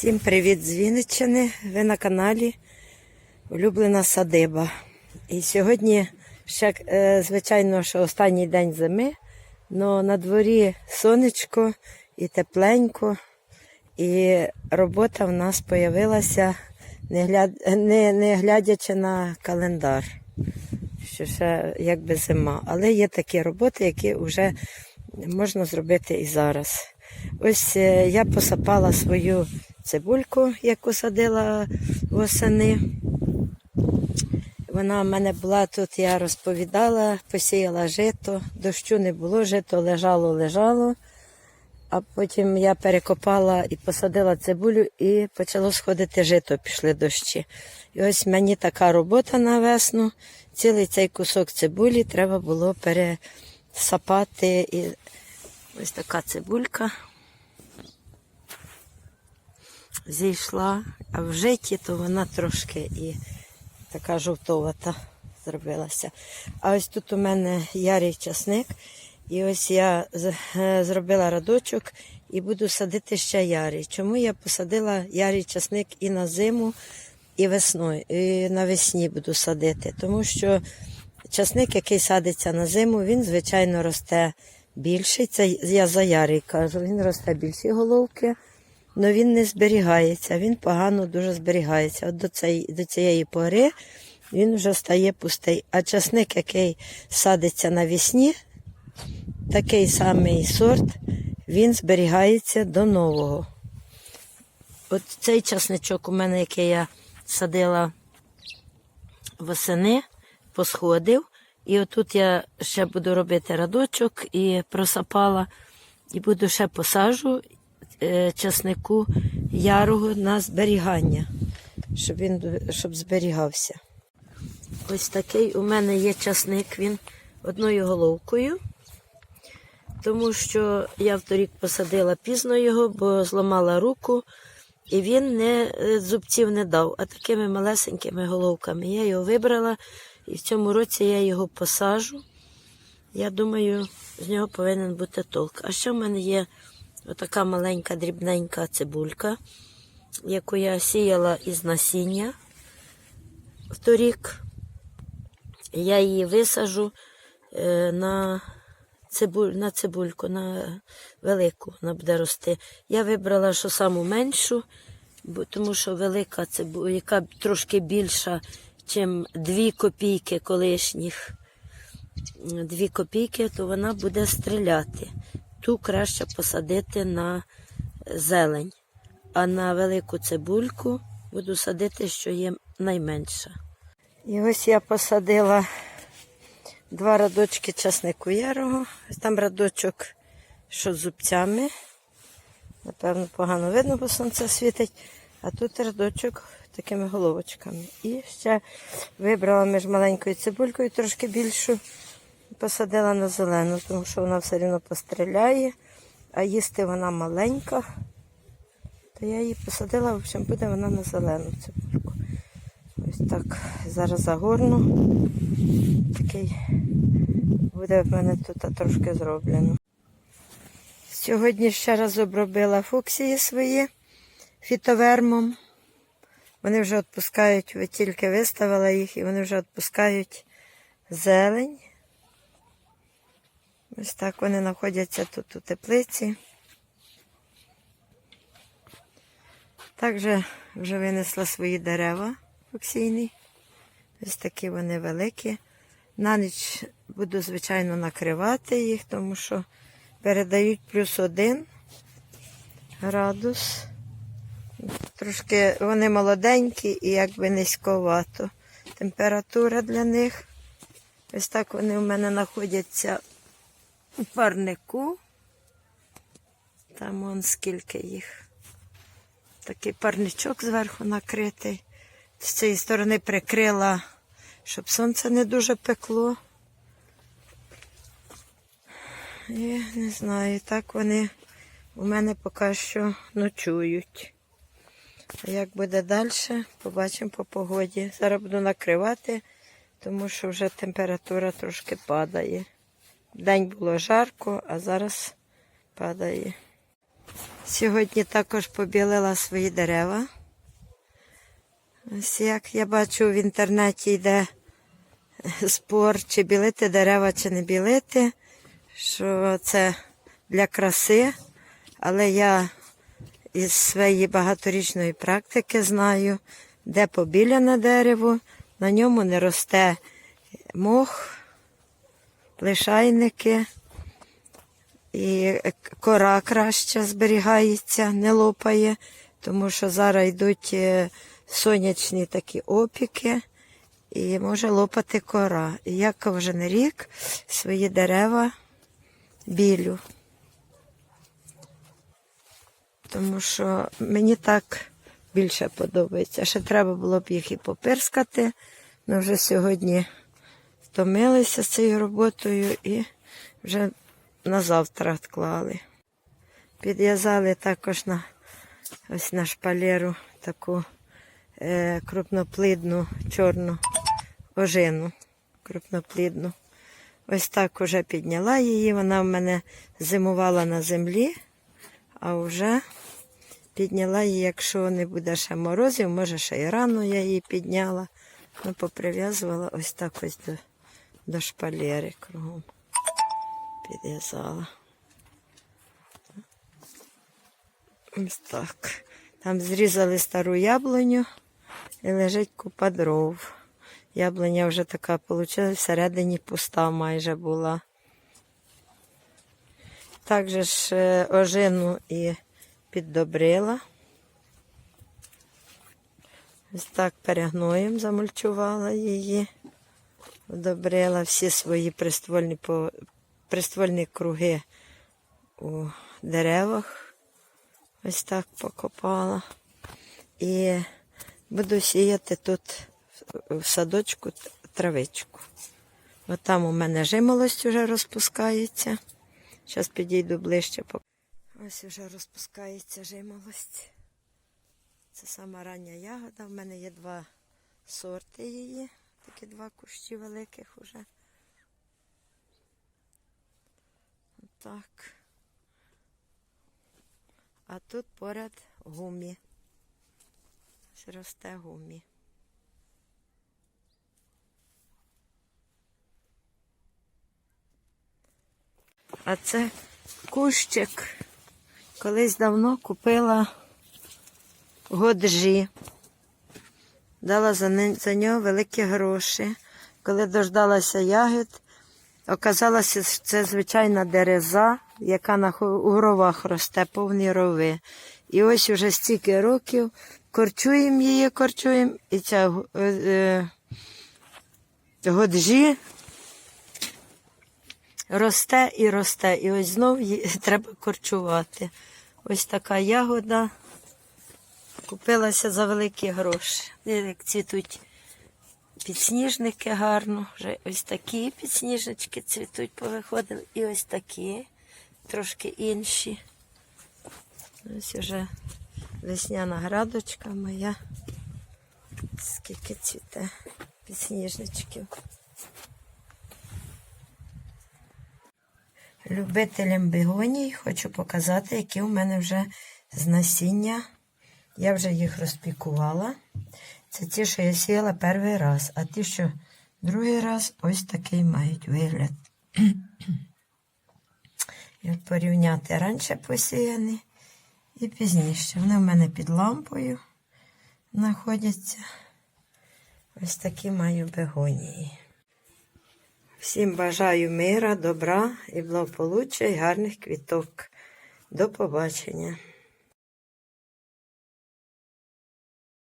Всім привіт з Вінниччини. Ви на каналі Улюблена садиба. І сьогодні ще, е, звичайно, що останній день зими, але на дворі сонечко і тепленько, і робота в нас з'явилася, не, гляд... не, не глядячи на календар, що ще якби зима. Але є такі роботи, які вже можна зробити і зараз. Ось е, я посапала свою цибульку, яку садила восени. Вона в мене була тут, я розповідала, посіяла жито, дощу не було, жито лежало, лежало. А потім я перекопала і посадила цибулю, і почало сходити жито, пішли дощі. І ось мені така робота на весну. Цілий цей кусок цибулі треба було пересапати. І ось така цибулька зійшла, а в житті то вона трошки і така жовтовата зробилася. А ось тут у мене ярий часник, і ось я е, зробила радочок і буду садити ще ярий. Чому я посадила ярий часник і на зиму, і весною, і навесні буду садити? Тому що часник, який садиться на зиму, він, звичайно, росте більший. Це я за ярий кажу, він росте більші головки. Але він не зберігається, він погано дуже зберігається. От до, цієї, до цієї пори він вже стає пустий. А часник, який садиться навесні, такий самий сорт, він зберігається до нового. От цей часничок у мене, який я садила восени, посходив. І отут я ще буду робити радочок і просапала, і буду ще посажу часнику ярого на зберігання, щоб він щоб зберігався. Ось такий у мене є часник, він одною головкою, тому що я вторік посадила пізно його, бо зламала руку, і він не е, зубців не дав, а такими малесенькими головками. Я його вибрала, і в цьому році я його посажу. Я думаю, з нього повинен бути толк. А ще в мене є отака маленька дрібненька цибулька, яку я сіяла із насіння вторік. Я її висажу е, на, цибуль, на цибульку, на велику вона буде рости. Я вибрала, що саму меншу, бо, тому що велика цибуля, яка трошки більша, ніж 2 копійки колишніх. 2 копійки, то вона буде стріляти. Ту краще посадити на зелень, а на велику цибульку буду садити, що є найменша. І ось я посадила два радочки часнику ярого. Там радочок, що з зубцями. Напевно, погано видно, бо сонце світить. А тут радочок такими головочками. І ще вибрала між маленькою цибулькою трошки більшу. Посадила на зелену, тому що вона все одно постріляє, а їсти вона маленька. То я її посадила, в общем, буде вона на зелену цибульку. Ось так. Зараз загорну. Такий буде в мене тут трошки зроблено. Сьогодні ще раз обробила фуксії свої фітовермом. Вони вже відпускають, ви тільки виставила їх, і вони вже відпускають зелень. Ось так вони знаходяться тут у теплиці. Також вже винесла свої дерева фуксійні. Ось такі вони великі. На ніч буду, звичайно, накривати їх, тому що передають плюс один градус. Трошки вони молоденькі і якби низьковато. Температура для них. Ось так вони у мене знаходяться у парнику. Там он скільки їх. Такий парничок зверху накритий. З цієї сторони прикрила, щоб сонце не дуже пекло. І не знаю, так вони у мене поки що ночують. А як буде далі, побачимо по погоді. Зараз буду накривати, тому що вже температура трошки падає. День було жарко, а зараз падає. Сьогодні також побілила свої дерева. Ось як я бачу в інтернеті йде спор, чи білити дерева, чи не білити, що це для краси. Але я із своєї багаторічної практики знаю, де побіляне дерево, на ньому не росте мох, лишайники, і кора краще зберігається, не лопає, тому що зараз йдуть е, сонячні такі опіки і може лопати кора. І я кожен рік свої дерева білю. Тому що мені так більше подобається. Ще треба було б їх і попирскати. Ми вже сьогодні втомилися з цією роботою і вже на завтра відклали. Підв'язали також на ось на шпалеру таку е, крупноплидну чорну ожину. Крупноплідну. Ось так уже підняла її. Вона в мене зимувала на землі, а вже підняла її, якщо не буде ще морозів, може ще і рано я її підняла. Ну, поприв'язувала ось так ось до, до шпалери кругом. Підв'язала. Ось так. Там зрізали стару яблуню і лежить купа дров. Яблуня вже така вийшла, всередині пуста майже була. Також ж е, ожину і піддобрила. Ось так перегноєм замульчувала її, одобрила всі свої приствольні, приствольні круги у деревах. Ось так покопала. І буду сіяти тут в садочку травичку. От там у мене жимолость вже розпускається. Зараз підійду ближче. Ось вже розпускається жимолость. Це сама рання ягода. В мене є два сорти її. Такі два кущі великих уже. Так. А тут поряд гумі. Ось Росте гумі. А це кущик. Колись давно купила годжі. Дала за, за нього великі гроші. Коли дождалася ягід, оказалося, що це звичайна дереза, яка на у гровах росте, повні рови. І ось уже стільки років корчуємо її, корчуємо, і ця е, е, годжі росте і росте. І ось знов її треба корчувати. Ось така ягода. Купилася за великі гроші. Як цвітуть підсніжники гарно. Вже ось такі підсніжнички цвітуть, повиходили. І ось такі, трошки інші. Ось уже весняна градочка моя. Скільки цвіте підсніжничків. Любителям бігоній хочу показати, які у мене вже з насіння. Я вже їх розпікувала. Це ті, що я сіяла перший раз, а ті, що другий раз, ось такий мають вигляд. От порівняти раніше посіяні і пізніше. Вони в мене під лампою знаходяться. Ось такі маю бегонії. Всім бажаю мира, добра і благополуччя і гарних квіток. До побачення.